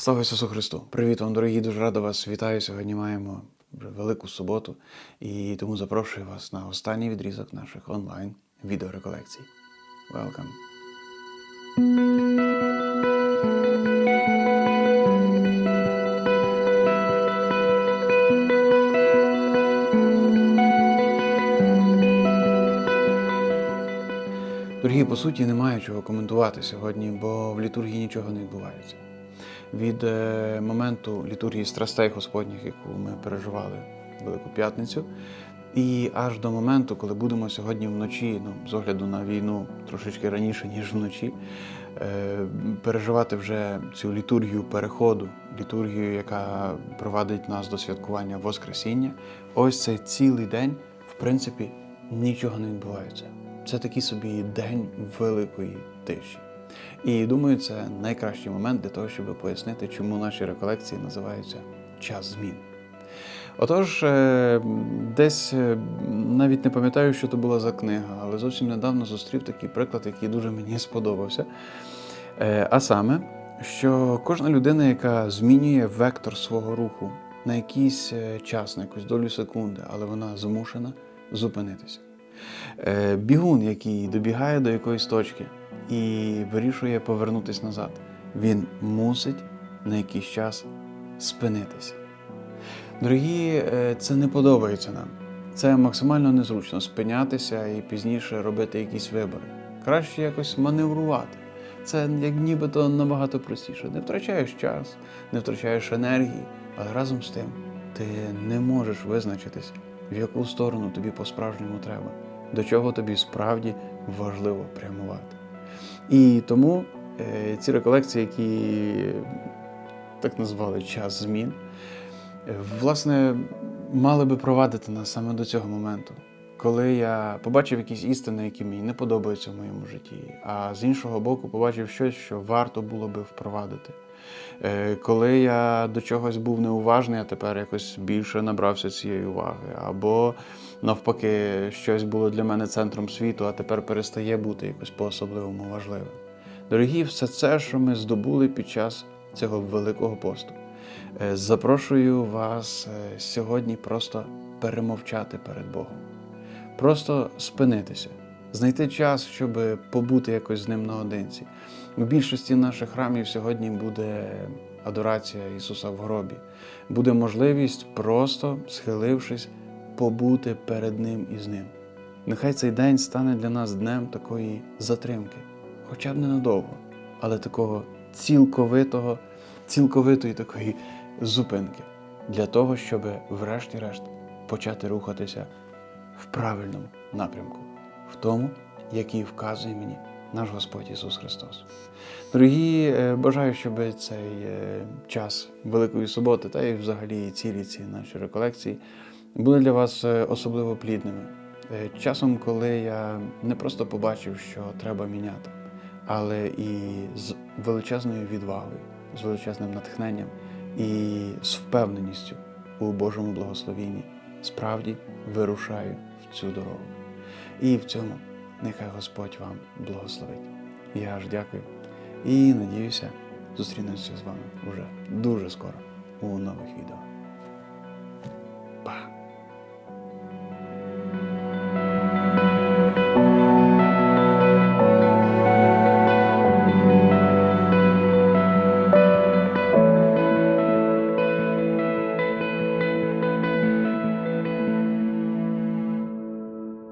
Слава Ісусу Христу! Привіт вам, дорогі! Дуже радо вас вітаю. Сьогодні маємо велику суботу, і тому запрошую вас на останній відрізок наших онлайн відеореколекцій. Welcome! Дорогі, по суті, немає чого коментувати сьогодні, бо в літургії нічого не відбувається. Від е, моменту літургії страстей Господніх, яку ми переживали Велику П'ятницю, і аж до моменту, коли будемо сьогодні вночі, ну, з огляду на війну трошечки раніше, ніж вночі, е, переживати вже цю літургію переходу, літургію, яка провадить нас до святкування Воскресіння, ось цей цілий день, в принципі, нічого не відбувається. Це такий собі день великої тиші. І думаю, це найкращий момент для того, щоб пояснити, чому наші реколекції називаються час змін. Отож, е, десь е, навіть не пам'ятаю, що то була за книга, але зовсім недавно зустрів такий приклад, який дуже мені сподобався. Е, А саме, що кожна людина, яка змінює вектор свого руху на якийсь час, на якусь долю секунди, але вона змушена зупинитися. Бігун, який добігає до якоїсь точки і вирішує повернутися назад, він мусить на якийсь час спинитися. Дорогі, е, це не подобається нам. Це максимально незручно спинятися і пізніше робити якісь вибори. Краще якось маневрувати. Це як нібито набагато простіше. Не втрачаєш час, не втрачаєш енергії, але разом з тим ти не можеш визначитись, в яку сторону тобі по-справжньому треба, до чого тобі справді важливо прямувати. І тому е, ці реколекції, які так назвали час змін, е, власне, мали би провадити нас саме до цього моменту, коли я побачив якісь істини, які мені не подобаються в моєму житті, а з іншого боку, побачив щось, що варто було би впровадити. Е, Коли я до чогось був неуважний, а тепер якось більше набрався цієї уваги, або навпаки, щось було для мене центром світу, а тепер перестає бути якось по-особливому важливим. Дорогі, все це, що ми здобули під час цього великого посту. Е, Запрошую вас е, сьогодні просто перемовчати перед Богом, просто спинитися, знайти час, щоб побути якось з ним наодинці. У більшості наших храмів сьогодні буде адорація Ісуса в гробі, буде можливість просто схилившись, побути перед Ним і з Ним. Нехай цей день стане для нас днем такої затримки, хоча б ненадовго, але такого цілковитого, цілковитої такої зупинки для того, щоб врешті-решт почати рухатися в правильному напрямку, в тому, який вказує мені наш Господь Ісус Христос. Дорогі, е, бажаю, щоб цей е, час Великої суботи та й взагалі цілі ці наші реколекції були для вас е, особливо плідними. Часом, коли я не просто побачив, що треба міняти, але і з величезною відвагою, з величезним натхненням і з впевненістю у Божому благословінні справді вирушаю в цю дорогу. І в цьому нехай Господь вам благословить. Я аж дякую і надіюся зустрінемося з вами уже дуже скоро у нових відео. Па!